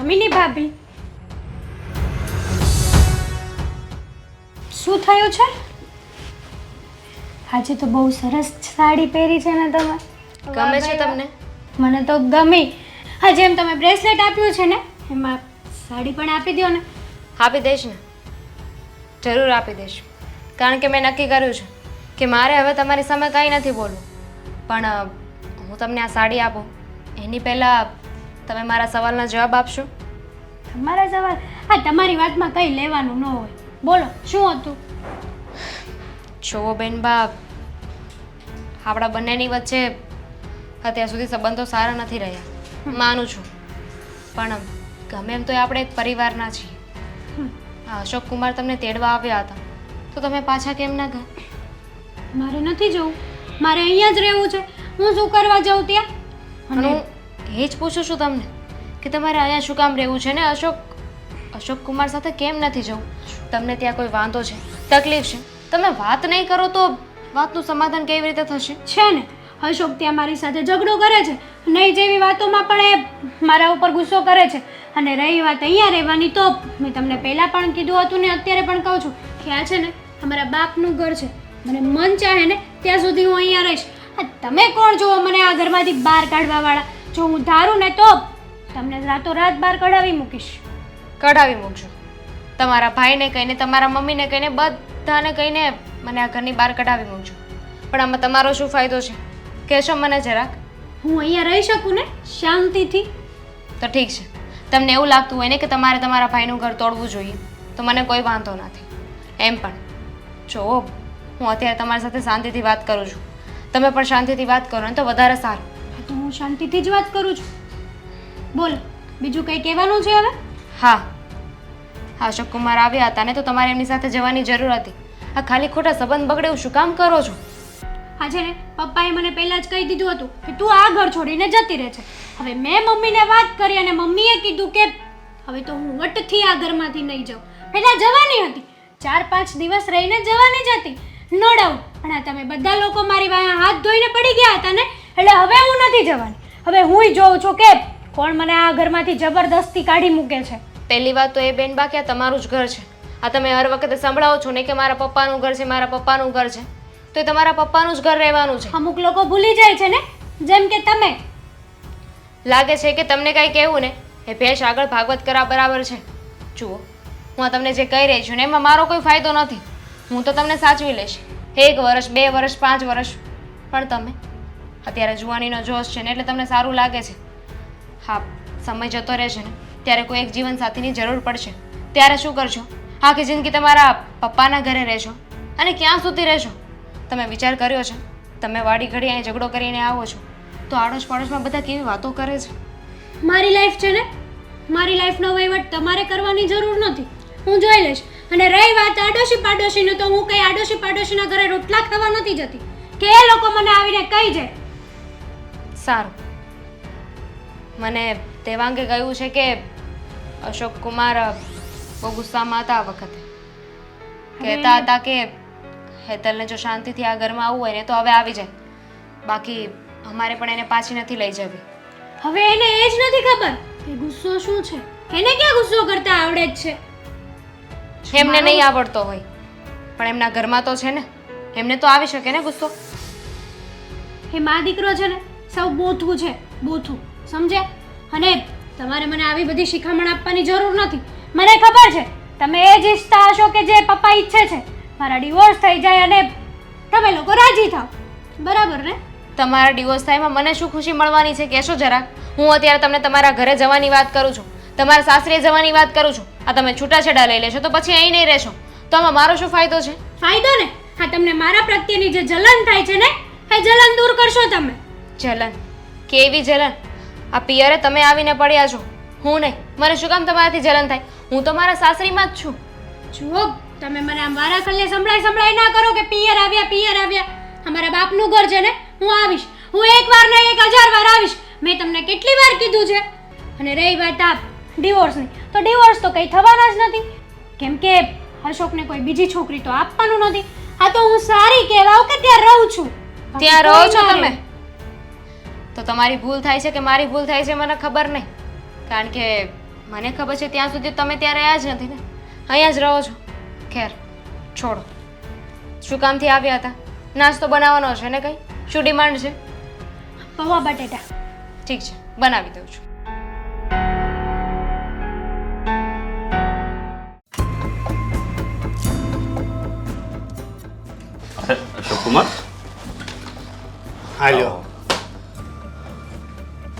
દામિની ભાભી. શું થયું છે? આજે તો બહુ સરસ સાડી પહેરી છે ને તમે. ગમે છે તમને? મને તો ગમી. હા જેમ તમે બ્રેસલેટ આપ્યું છે ને એમાં સાડી પણ આપી દો ને. આપી દઈશ ને. જરૂર આપી દઈશ. કારણ કે મેં નક્કી કર્યું છે કે મારે હવે તમારી સામે કંઈ નથી બોલવું. પણ હું તમને આ સાડી આપું. એની પહેલાં તમે મારા સવાલના જવાબ આપશો? તમારા સવાલ? હા તમારી વાતમાં કંઈ લેવાનું ન હોય. બોલો શું હતું? જુઓ બેનબા આપણા બંનેની વચ્ચે અત્યાર સુધી સંબંધો સારા નથી રહ્યા. માનું છું. પણ ગમે એમ તો આપણે એક પરિવારના છીએ. અશોક કુમાર તમને તેડવા આવ્યા હતા. તો તમે પાછા કેમ ના ગયા? મારે નથી જવું. મારે અહીંયા જ રહેવું છે. હું શું કરવા જાઉં ત્યાં? અને એ જ પૂછું છું તમને કે તમારે અહીંયા શું કામ રહેવું છે ને અશોક? અશોક કુમાર સાથે કેમ નથી જવું? તમને ત્યાં કોઈ વાંધો છે? તકલીફ છે? તમે વાત નહીં કરો તો વાતનું સમાધાન કેવી રીતે થશે? છે ને, અશોક ત્યાં મારી સાથે ઝઘડો કરે છે. નહીં જેવી વાતોમાં પણ એ મારા ઉપર ગુસ્સો કરે છે. અને રહી વાત અહીંયા રહેવાની તો મેં તમને પહેલાં પણ કીધું હતું ને અત્યારે પણ કહું છું. કે છે ને, અમારા બાપનું ઘર છે. મને મન ચાહે ને, ત્યાં સુધી હું અહીંયા રહીશ. તમે કોણ જુઓ? મને આ ઘરમાંથી બહાર કાઢવાવાળા. જો હું ધારું ને તો તમને રાતોરાત બહાર કઢાવી મૂકીશ. કઢાવી મૂકજો. તમારા ભાઈને કહીને તમારા મમ્મીને કહીને બધાને કહીને મને આ ઘરની બહાર કઢાવી મૂકજો. પણ આમાં તમારો શું ફાયદો છે? કહેશો મને જરાક. હું અહીંયા રહી શકું ને શાંતિથી? તો ઠીક છે. તમને એવું લાગતું હોય ને કે તમારે તમારા ભાઈનું ઘર તોડવું જોઈએ તો મને કોઈ વાંધો નથી. એમ પણ. જો હું અત્યારે તમારી સાથે શાંતિથી વાત કરું છું. તમે પણ શાંતિથી વાત કરો ને તો વધારે સારું. તો હું શાંતિથી જ વાત કરું છું. બોલ બીજું કંઈ કહેવાનું છે હવે? હા. હા અશોક કુમાર આવ્યા હતા ને તો તમારે એમની સાથે જવાની જરૂર હતી. આ ખાલી ખોટા સંબંધ બગડે શું કામ કરો છો? હા છે ને પપ્પાએ મને પહેલાં જ કહી દીધું હતું કે તું આ ઘર છોડીને જતી રહે છે. હવે મેં મમ્મીને વાત કરી અને મમ્મીએ કીધું કે હવે તો હું વટથી આ ઘરમાંથી નહીં જાઉં. પહેલાં જવાની હતી. ચાર પાંચ દિવસ રહીને જવાની જ હતી. નો ડાઉટ પણ આ તમે બધા લોકો મારી વાયા હાથ ધોઈને પડી ગયા હતા ને એટલે હવે હું નથી જવાની. હવે હુંય જોઉં છું કે કોણ મને આ ઘરમાંથી જબરદસ્તી કાઢી મૂકે છે. પહેલી વાત તો એ બેન બાકી આ તમારું જ ઘર છે. આ તમે હર વખતે સંભળાવો છો ને કે મારા પપ્પાનું ઘર છે મારા પપ્પાનું ઘર છે. તો એ તમારા પપ્પાનું જ ઘર રહેવાનું છે. અમુક લોકો ભૂલી જાય છે ને? જેમ કે તમે. લાગે છે કે તમને કાંઈ કહેવું ને એ ભેષ આગળ ભાગવત કરા બરાબર છે. જુઓ હું આ તમને જે કહી રહી છું ને એમાં મારો કોઈ ફાયદો નથી. હું તો તમને સાચવી લઈશ. એક વર્ષ બે વર્ષ પાંચ વર્ષ. પણ તમે? અત્યારે જુવાનીનો જોશ છે ને એટલે તમને સારું લાગે છે. હા, સમય જતો રહેશે ને. ત્યારે કોઈ એક જીવનસાથીની જરૂર પડશે. ત્યારે શું કરશો? આખી જિંદગી તમારા પપ્પાના ઘરે રહેશો અને ક્યાં સુધી રહેશો? તમે વિચાર કર્યો છે? તમે વાડી ઘડી અહીં ઝઘડો કરીને આવો છો. તો આડોશ પાડોશમાં બધા કેવી વાતો કરે છે? મારી લાઈફ છે ને? મારી લાઈફનો વહીવટ તમારે કરવાની જરૂર નથી. હું જોઈ લઈશ. અને રહી વાત આડોશી પાડોશીનું તો હું કઈ આડોશી પાડોશીના ઘરે રોટલા ખાવા નથી જતી. કે એ લોકો મને આવીને કહી જાય. સારું. મને દેવાંગે કહ્યું છે કે અશોક કુમાર બહુ ગુસ્સામાં હતા આ વખતે. કહેતા હતા કે હેતલને જો શાંતિથી આ ઘરમાં આવવું હોય ને તો હવે આવી જાય. બાકી અમારે પણ એને પાછી નથી લઈ જવી. હવે એને એ જ નથી ખબર કે ગુસ્સો શું છે. એને ક્યાં ગુસ્સો કરતા આવડે જ છે? એમને નહીં આવડતો હોય. પણ એમના ઘરમાં તો છે ને. એમને તો આવી શકે ને ગુસ્સો. એ મા દીકરો છે ને સૌ બોથું છે બોથું સમજ્યા અને તમારે મને આવી બધી શિખામણ આપવાની જરૂર નથી. મને ખબર છે તમે એ જ ઈચ્છતા હશો કે જે પપ્પા ઈચ્છે છે. મારા ડિવોર્સ થઈ જાય અને તમે લોકો રાજી થાવ બરાબર ને? તમારા ડિવોર્સ થાયમાં મને શું ખુશી મળવાની છે? કહેશો જરાક. હું અત્યારે તમને તમારા ઘરે જવાની વાત કરું છું. તમારા સાસરે જવાની વાત કરું છું. આ તમે છૂટાછેડા લઈ લેશો તો પછી અહીં નહીં રહેશો. તો આમાં મારો શું ફાયદો છે? ફાયદો ને? હા તમને મારા પ્રત્યેની જે જલન થાય છે ને એ જલન દૂર કરશો તમે. જલન. કેવી જલન? આ પિયરે તમે આવીને પડ્યા છો. હું નહીં. મને શું કામ તમારાથી જલન થાય? હું તો મારા સાસરીમાં જ છું. જુઓ તમે મને આમ વારા ખલ્લે સંભળાય સંભળાય ના કરો કે પિયર આવ્યા પિયર આવ્યા. અમારા બાપનું ઘર છે ને હું આવીશ. હું એક વાર નહીં એક હજાર વાર આવીશ. મેં તમને કેટલી વાર કીધું છે? અને રહી વાત આ ડિવોર્સની. તો ડિવોર્સ તો કંઈ થવાના જ નથી. કેમ કે અશોકને કોઈ બીજી છોકરી તો આપવાનું નથી. આ તો હું સારી કહેવાઉં કે ત્યાં રહું છું. ત્યાં રહો છો તમે. તો તમારી ભૂલ થાય છે કે મારી ભૂલ થાય છે મને ખબર નહીં. કારણ કે મને ખબર છે ત્યાં સુધી તમે ત્યાં રહ્યા જ નથી ને. અહીંયા જ રહો છો. ખેર છોડો. શું કામથી આવ્યા હતા? નાસ્તો બનાવવાનો છે ને કંઈ? શું ડિમાન્ડ છે? પૌવા બટેટા. ઠીક છે બનાવી દઉં છું. અશોક કુમાર હાલ્યો.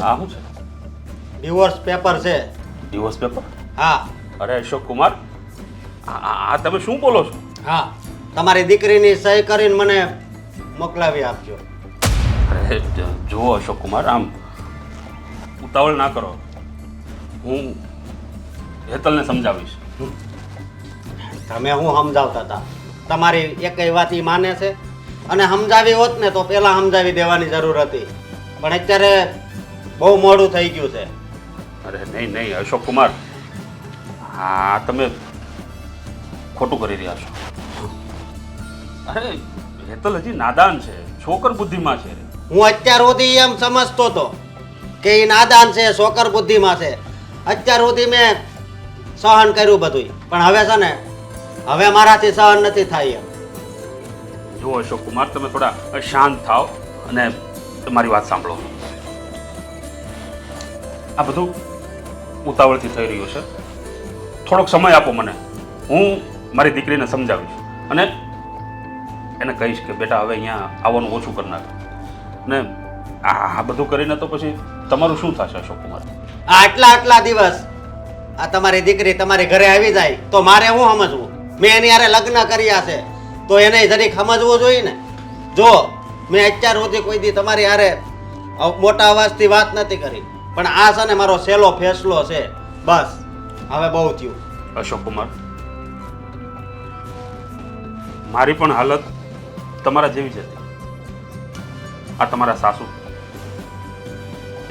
આ શું છે? ડિવોર્સ પેપર છે. ડિવોર્સ પેપર હા. અરે અશોક કુમાર આ આ- આ તમે શું બોલો છો? હા. તમારી દીકરીની સહી કરીને મને મોકલાવી આપજો. અરે જ- જુઓ અશોક કુમાર આમ ઉતાવળ ના કરો. હું હેતલને સમજાવીશ. તમે હું સમજાવતા હતા? તમારી એકય વાત ઈ માને છે? અને સમજાવી હોત ને તો પહેલાં સમજાવી દેવાની જરૂર હતી. પણ અત્યારે બહુ મોડું થઈ ગયું છે. અરે નહીં નહીં અશોક કુમાર. હા તમે ખોટું કરી રહ્યા છો. અરે હેતલ હજી નાદાન છે. છોકર બુદ્ધિમાં છે. હું અત્યાર સુધી એમ સમજતો હતો કે એ નાદાન છે છોકર બુદ્ધિમાં છે. અત્યાર સુધી મેં સહન કર્યું બધું પણ હવે છે ને હવે મારાથી સહન નથી થાય એમ. જુઓ અશોક કુમાર તમે થોડા શાંત થાઓ અને તમારી વાત સાંભળો. આ બધું ઉતાવળથી થઈ રહ્યું છે. થોડોક સમય આપો મને. હું મારી દીકરીને સમજાવીશ. અને એને કહીશ કે, બેટા, હવે અહીંયા આવવાનું ઓછું કરી નાખ. ને આ બધું કરીને તો પછી તમારું શું થશે અશોક કુમાર આટલા આટલા દિવસ આ તમારી દીકરી તમારી ઘરે આવી જાય, તો મારે શું સમજવું? મેં એની હારે લગ્ન કર્યા છે, તો એને જરીક સમજવું જોઈએ ને? જો, મેં અત્યાર સુધી કોઈ દી તમારી હારે મોટા અવાજથી વાત નથી કરી. પણ આ છે ને મારો સહેલો ફેસલો છે. બસ, હવે બહુ થયું. અશોક કુમાર, મારી પણ હાલત તમારા જેવી હતી આ તમારા સાસુ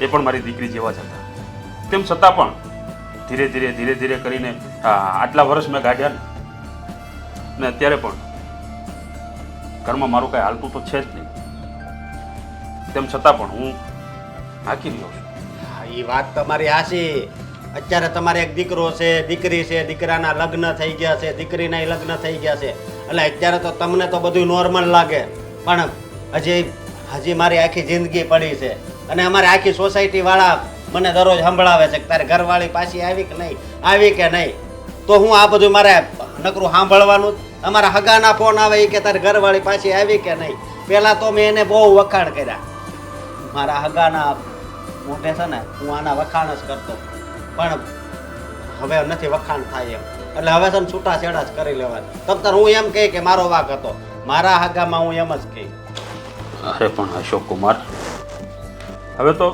એ પણ મારી દીકરી જેવા જ હતા. તેમ છતાં પણ ધીરે ધીરે ધીરે ધીરે કરીને આટલા વર્ષ મેં કાઢ્યા ને અત્યારે પણ ઘરમાં મારું કાંઈ હાલતું તો છે જ નહીં. તેમ છતાં પણ હું હાકી રહ્યો છું. એ વાત તમારી હાસી અત્યારે તમારે એક દીકરો છે, દીકરી છે, દીકરાના લગ્ન થઈ ગયા છે, દીકરીના લગ્ન થઈ ગયા છે. એટલે અત્યારે તો તમને તો બધું નોર્મલ લાગે. પણ હજી હજી મારી આખી જિંદગી પડી છે. અને અમારી આખી સોસાયટી વાળા મને દરરોજ સંભળાવે છે કે તારે ઘરવાળી પાછી આવી કે નહીં? આવી કે નહીં? તો હું આ બધું મારે નકરું સાંભળવાનું અમારા હગાના ફોન આવે એ કે તારે ઘરવાળી પાછી આવી કે નહીં? પહેલાં તો મેં એને બહુ વખાણ કર્યા. મારા હગાના મોઢે છે ને, હું આના વખાણ જ કરતો. પણ હવે નથી વખાણ થાય એમ. એટલે હવે છે ને છૂટાછેડા જ કરી લેવાના. તમ હું એમ કહે કે મારો વાક હતો. મારા હાગામાં હું એમ જ કહી. અરે પણ અશોક કુમાર, હવે તો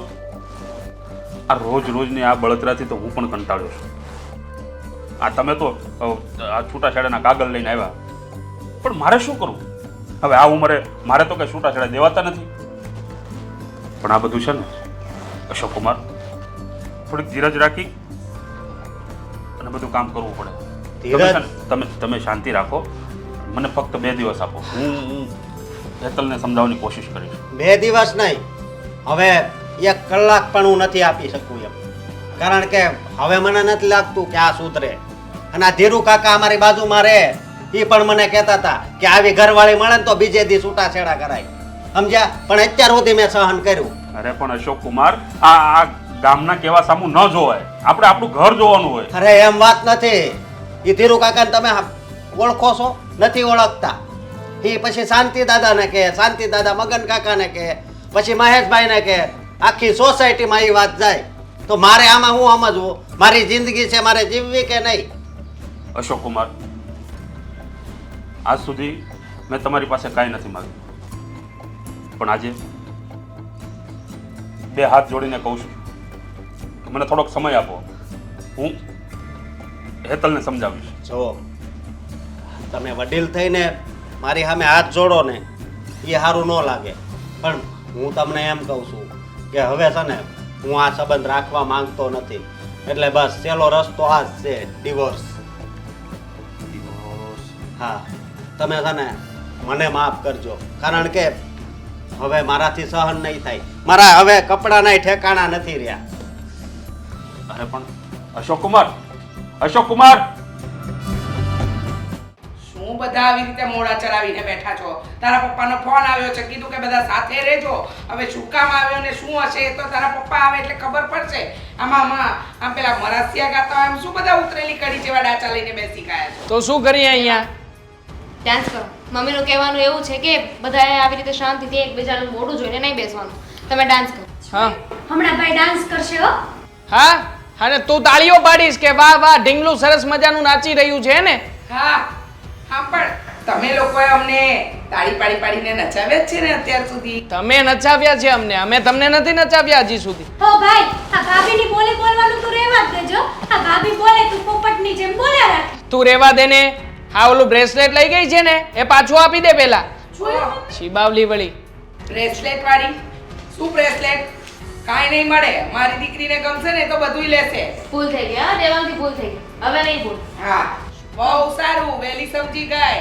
આ રોજ રોજની આ બળતરાથી તો હું પણ કંટાળ્યો છું. આ તમે તો આ છૂટાછેડાના કાગળ લઈને આવ્યા. પણ મારે શું કરવું? હવે આ ઉંમરે મારે તો કંઈ છૂટાછેડા દેવાતા નથી. પણ આ બધું છે ને અશોક કુમાર. થોડીક ધીરજ રાખી અને બધું કામ કરવું પડે. તમે? તમે તમે શાંતિ રાખો. મને ફક્ત બે દિવસ આપો. હું હું હેતલને સમજાવવાની કોશિશ કરીશ. બે દિવસ નહીં. હવે એક કલાક પણ હું નથી આપી શકું એમ. કારણ કે હવે મને નથી લાગતું કે આ સુધરે. અને આ ધીરુ કાકા અમારી બાજુમાં રહે એ પણ મને કહેતા હતા કે આવી ઘરવાળી મળે ને તો બીજે દી છૂટાછેડા કરાય. સમજ્યા? પણ અત્યાર સુધી મેં સહન કર્યું. અરે પણ અશોક કુમાર આ આ ગામના કેવા સામું ન જોવાય. આપણે આપણું ઘર જોવાનું હોય. અરે એમ વાત નથી. એ ધીરુ કાકાને તમે ઓળખો છો? નથી ઓળખતા. એ પછી શાંતિ દાદાને કહે શાંતિ દાદા મગન કાકાને કહે પછી મહેશભાઈને કહે આખી સોસાયટીમાં એ વાત જાય. તો મારે આમાં હું સમજવું? મારી જિંદગી છે મારે જીવવી કે નહીં? અશોક કુમાર આજ સુધી મેં તમારી પાસે કાંઈ નથી માગ્યું. પણ આજે બે હાથ જોડીને કહું છું. કે મને થોડોક સમય આપો. હું હેતલને સમજાવીશ. જો તમે વડીલ થઈને મારી સામે હાથ જોડો ને એ સારું ન લાગે. પણ હું તમને એમ કહું છું કે હવે છે ને હું આ સંબંધ રાખવા માંગતો નથી. એટલે બસ છેલ્લો રસ્તો આ જ છે ડિવોર્સ? હા તમે છે ને મને માફ કરજો. કારણ કે હવે મારાથી સહન નહીં થાય. મારા હવે કપડાના ઠેકાણા નથી રહ્યા. અરે પણ અશોક કુમાર અશોક કુમાર! શું બધા આવી રીતે મોડા ચડાવીને બેઠા છો? તારા પપ્પાનો ફોન આવ્યો છે કીધું કે બધા સાથે રહેજો. હવે શું કામ આવ્યો ને શું હશે એ તો તારા પપ્પા આવે એટલે ખબર પડશે. આમાં આમાં આમ પેલા મરાસિયા ગાતા હોય એમ શું બધા ઉતરેલી કડી જેવા ડાચા લઈને બેસી ગયા છો? તો શું કરીએ અહીંયા? ડાન્સ કરો. મમ્મીનું કહેવાનું એવું છે કે બધાએ આવી રીતે શાંતિથી એકબીજાનું મોઢું જોઈને નહીં બેસવાનું. તમે ડાન્સ કરો. હા. હમણાં ભાઈ ડાન્સ કરશે હો. હા? અને તું તાળીઓ પાડીશ કે વાહ વાહ ઢીંગલું સરસ મજાનું નાચી રહ્યું છે ને? હા હા પણ તમે લોકોએ અમને તાળી પાડી પાડીને નચાવ્યા છે ને અત્યાર સુધી? તમે નચાવ્યા છે અમને. અમે તમને નથી નચાવ્યા હજી સુધી. હો ભાઈ આ ભાભીની બોલે બોલવાનું તું રહેવા દેજો. આ ભાભી બોલે તું પોપટની જેમ બોલ્યા રાખ. તું રેવા દે ને. હા ઓલું બ્રેસલેટ લઈ ગઈ છે ને એ પાછું આપી દે પેલા. શિબાવલી વળી. બ્રેસલેટ વાળી? શું બ્રેસલેટ કાંઈ નહીં મળે. મારી દીકરીને ગમશે ને તો બધુંય લેશે. ભૂલ થઈ ગઈ હા? દેવાંગી ભૂલ થઈ ગઈ. હવે નહીં ભૂલ. હા. બહુ સારું. વહેલી સમજી ગઈ.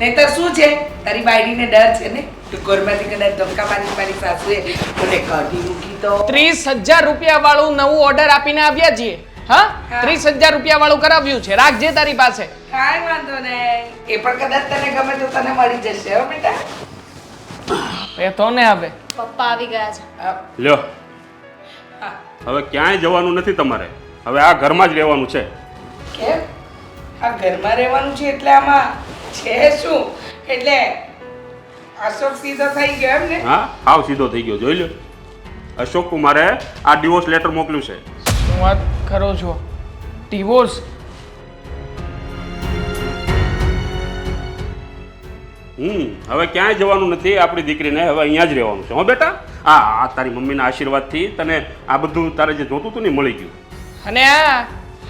નહીતર શું છે? તારી બાયડીને ડર છે ને? ટુકોરમાંથી કદાચ ધક્કા મારી મારી સાસુએ મને કાઢી મૂકી તો ત્રીસ હજાર રૂપિયા વાળું નવું ઓર્ડર આપીને આવ્યા છીએ. હા? હા. ત્રીસ હજાર રૂપિયા વાળું કરાવ્યું છે. રાખજે તારી પાસે. કાંઈ વાંધો નહીં. એ પણ કદાચ તને ગમે તો તને મળી જશે હો બેટા. એ તો ને હવે. પપ્પા આવી ગયા છે. હા, લ્યો. હા. હવે ક્યાંય જવાનું નથી તમારે. હવે આ ઘરમાં જ રહેવાનું છે. કેમ? આ ઘરમાં રહેવાનું છે એટલે આમાં છે શું? એટલે અશોક સીધો થઈ ગયો એમ ને? હા હાવ સીધો થઈ ગયો. જોઈ લો અશોક કુમારે આ ડિવોર્સ લેટર મોકલ્યું છે. શું વાત કરો છો? ડિવોર્સ હમ હવે ક્યાંય જવાનું નથી આપણી દીકરીને હવે અહીંયા જ રહેવાનું છે. હો બેટા? હા આ તારી મમ્મીના આશીર્વાદથી તને આ બધું તારે જે જોતું હતું ને મળી ગયું. અને આ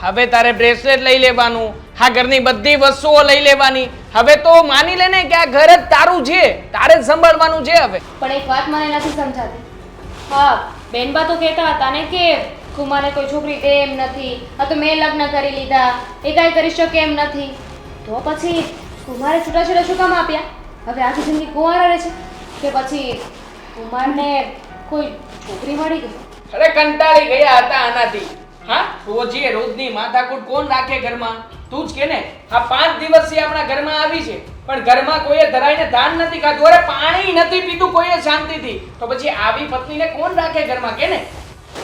હવે તારે બ્રેસલેટ લઈ લેવાનું હા ઘરની બધી વસ્તુઓ લઈ લેવાની. હવે તો માની લે ને કે આ ઘર જ તારું છે તારે જ સંભાળવાનું છે હવે. પણ એક વાત મને નથી સમજાતી. હા બેનબા તો કહેતા હતા ને કે કુમારે કોઈ છોકરી દે એમ નથી આ તો મેં લગ્ન કરી લીધા એ કાંઈ કરી શકે એમ નથી. તો પછી કુમારે છૂટાછેડા શું કામ આપ્યા? હવે આખી જિંદગી કુંવારા રહે છે કે પછી કુમારને કોઈ છોકરી મળી ગઈ? અરે કંટાળી ગયા હતા આનાથી. હા રોજે રોજની માથાકૂટ કોણ રાખે ઘરમાં? તું જ કે ને આ પાંચ દિવસથી આપણા ઘરમાં આવી છે. પણ ઘરમાં કોઈએ ધરાઈને ધાન નથી ખાધું. અરે પાણી નથી પીધું કોઈએ શાંતિથી. તો પછી આવી પત્નીને કોણ રાખે ઘરમાં? કે ને?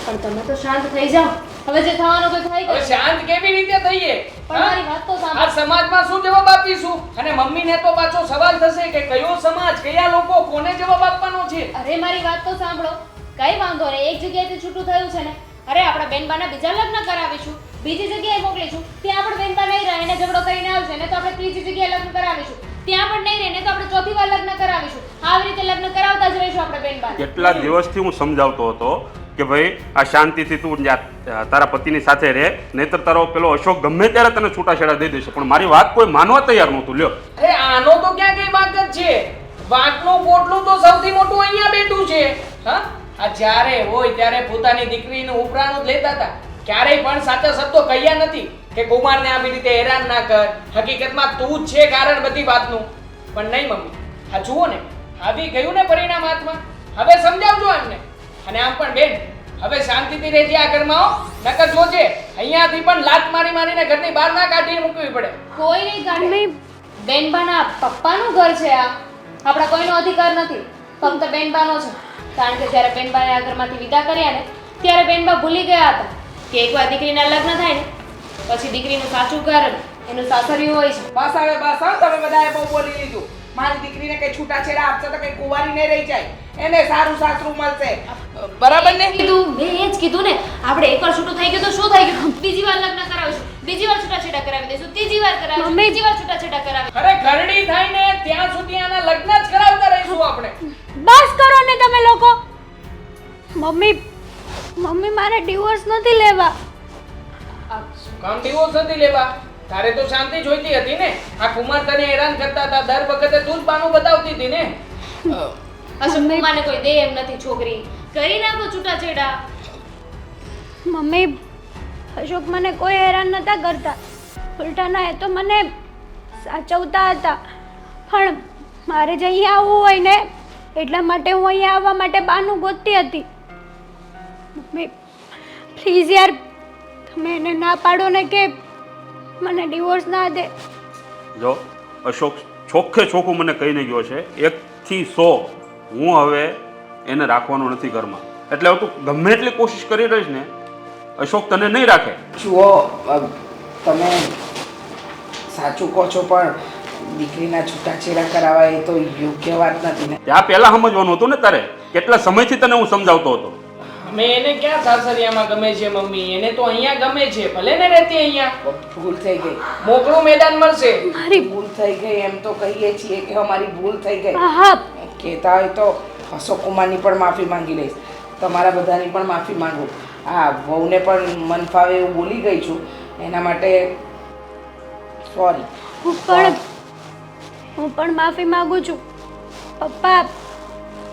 પણ તમે તો શાંત થઈ જાઓ. હવે જે થવાનું તો થઈ હવે શાંત કેવી રીતે થઈએ? પણ મારી વાત તો સાંભળો. આ સમાજમાં શું જવાબ આપીશું? અને મમ્મીને તો પાછો સવાલ થશે કે કયો સમાજ કયા લોકો કોને જવાબ આપવાનો છે? અરે મારી વાત તો સાંભળો. કઈ વાંધો નહીં એક જગ્યાએથી છૂટું થયું છે ને. અરે આપણા બેનબાના બીજા લગ્ન કરાવીશું. બીજી જગ્યાએ મોકલીશું. ત્યાં પણ બેનબા નહીં રહે એને ઝઘડો કરીને આવશે. ને તો આપણે ત્રીજી જગ્યાએ લગ્ન કરાવીશું. ત્યાં પણ નહીં રહે ને તો આપણે ચોથી વાર લગ્ન કરાવીશું. આવી રીતે લગ્ન કરાવતા જ રહીશું આપણે બેનબાને કેટલા દિવસથી હું સમજાવતો હતો કે ભાઈ, આ શાંતિથી તું તારા પતિની સાથે રહે. નહીતર તારો પેલો અશોક ગમે ત્યારે તને છૂટાછેડા દઈ દેશે. પણ મારી વાત કોઈ માનવા તૈયાર નહોતું. લ્યો. અરે આનો તો ક્યાં કઈ વાત છે? વાતનું પોટલું તો સૌથી મોટું અહીંયા બેઠું છે. હા? આ જ્યારે હોય ત્યારે પોતાની દીકરીનું ઉપરાણું જ લેતા હતા. ક્યારેય પણ સાચા શબ્દો કહ્યા નથી કે કુમારને આવી રીતે હેરાન ના કર. હકીકતમાં તું જ છે કારણ બધી વાતનું. પણ નહીં મમ્મી, આ જુઓ ને, આવી ગયું ને પરિણામ હાથમાં? હવે સમજાવજો એમને. અને આમ પણ બેન હવે શાંતિથી રહેજે આ ઘરમાં નકર જોજે અહીંયાથી પણ લાત મારી મારીને ઘરની બહાર ના કાઢીને મૂકવી પડે. કોઈ નહીં કાઢે. બેનબાના પપ્પાનું ઘર છે આ. આપણા કોઈનો અધિકાર નથી. ફક્ત બેનબાનો છે. કારણ કે જ્યારે બેનબાને આ ઘરમાંથી વિદા કર્યા ને ત્યારે બેનબા ભૂલી ગયા હતા કે એકવાર દીકરીના લગ્ન થાય ને પછી દીકરીનું સાચું ઘર એનું સાસરિયું હોય છે. બસ હવે બસ હા તમે બધાએ બહુ બોલી લીધું. મારી દીકરીને કઈ છૂટાછેડા આપશે તો કઈ કુંવારી નહીં રહી જાય. એને સારું સાસરું મળશે. બરાબર ને? કીધું મેં એ જ કીધું ને આપણે એકવાર છૂટું થઈ ગયું તો શું થઈ ગયું? બીજી વાર લગ્ન કરાવીશું. બીજી વાર છૂટાછેડા કરાવી દઈશું. ત્રીજી વાર કરાવીશું. મમ્મી. બીજી વાર છૂટાછેડા કરાવી અરે ઘરડી થાય ને ત્યાં સુધી આના લગ્ન જ કરાવતા રહીશું આપણે. બસ કરો ને તમે લોકો. મમ્મી મમ્મી મારે ડિવોર્સ નથી લેવા. કામ ડિવોર્સ નથી લેવા? તારે તો શાંતિ જોઈતી હતી ને? આ કુમાર તને હેરાન કરતા હતા. દર વખતે તું જ બાનું બતાવતી હતી ને? અશોક કુમારને કોઈ દે એમ નથી છોકરી. કરી નાખો છૂટાછેડા. મમ્મી અશોક મને કોઈ હેરાન નતા કરતા. ઉલટાના એ તો મને સાચવતા હતા. પણ મારે જ અહીંયા આવવું હોય ને એટલા માટે હું અહીંયા આવવા માટે બાનું ગોતતી હતી. મમ્મી પ્લીઝ યાર તમે એને ના પાડો ને કે મને ડિવોર્સ ના દે. જો અશોક ચોખ્ખે ચોખ્ખું મને કહીને ગયો છે એકથી સો હું હવે એને રાખવાનો નથી ઘરમાં. એટલે હવે તું ગમે એટલી કોશિશ કરી રહીશ ને અશોક તને નહીં રાખે. જુઓ તમે સાચું કહો છો પણ દીકરીના છૂટાછેડા કરાવવા એ તો યોગ્ય વાત નથી ને. ત્યાં પહેલા સમજવાનું હતું ને તારે કેટલા સમયથી તને હું સમજાવતો હતો? અમે એને ક્યાં સાસરિયામાં ગમે છે મમ્મી? એને તો અહીંયા ગમે છે ભલે ને રહેતી અહીંયા. ભૂલ થઈ ગઈ. મોકળું મેદાન મળશે. મારી ભૂલ થઈ ગઈ એમ તો કહીએ છીએ કે અમારી ભૂલ થઈ ગઈ. હા હા. કહેતા હોય તો અશોક કુમારની પણ માફી માંગી લઈશ. તમારા બધાની પણ માફી માંગુ. હા વહુને પણ મન ફાવે એવું બોલી ગઈ છું. એના માટે સોરી. હું પણ હું પણ માફી માંગુ છું. પપ્પા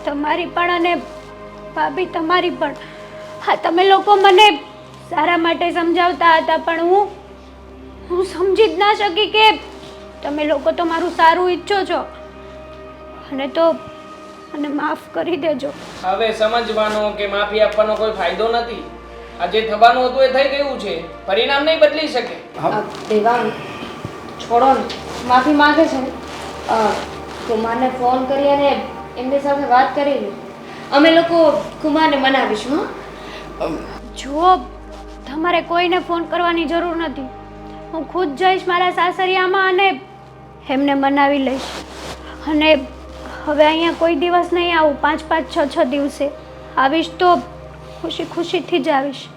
તમારી પણ અને ભાભી તમારી પણ. હા તમે લોકો મને સારા માટે સમજાવતા હતા પણ હું હું સમજી જ ના શકી કે તમે લોકો તો મારું સારું ઈચ્છો છો. અને તો મને માફ કરી દેજો. હવે સમજવાનો કે માફી આપવાનો કોઈ ફાયદો નથી? આ જે થવાનું હતું એ થઈ ગયું છે. પરિણામ નહીં બદલી શકે. દેવાંગ છોડો ને. માફી માંગે છે. ને અ, કુમારને ફોન કરી અને એમની સાથે વાત કરી લે. અમે લોકો કુમારને મનાવીશું હા. જુઓ તમારે કોઈને ફોન કરવાની જરૂર નથી હું ખુદ જઈશ મારા સાસરિયામાં અને એમને મનાવી લઈશ. અને હવે અહીંયા કોઈ દિવસ નહીં આવું. પાંચ પાંચ, છ છ દિવસે. આવીશ તો ખુશી, ખુશીથી જ આવીશ.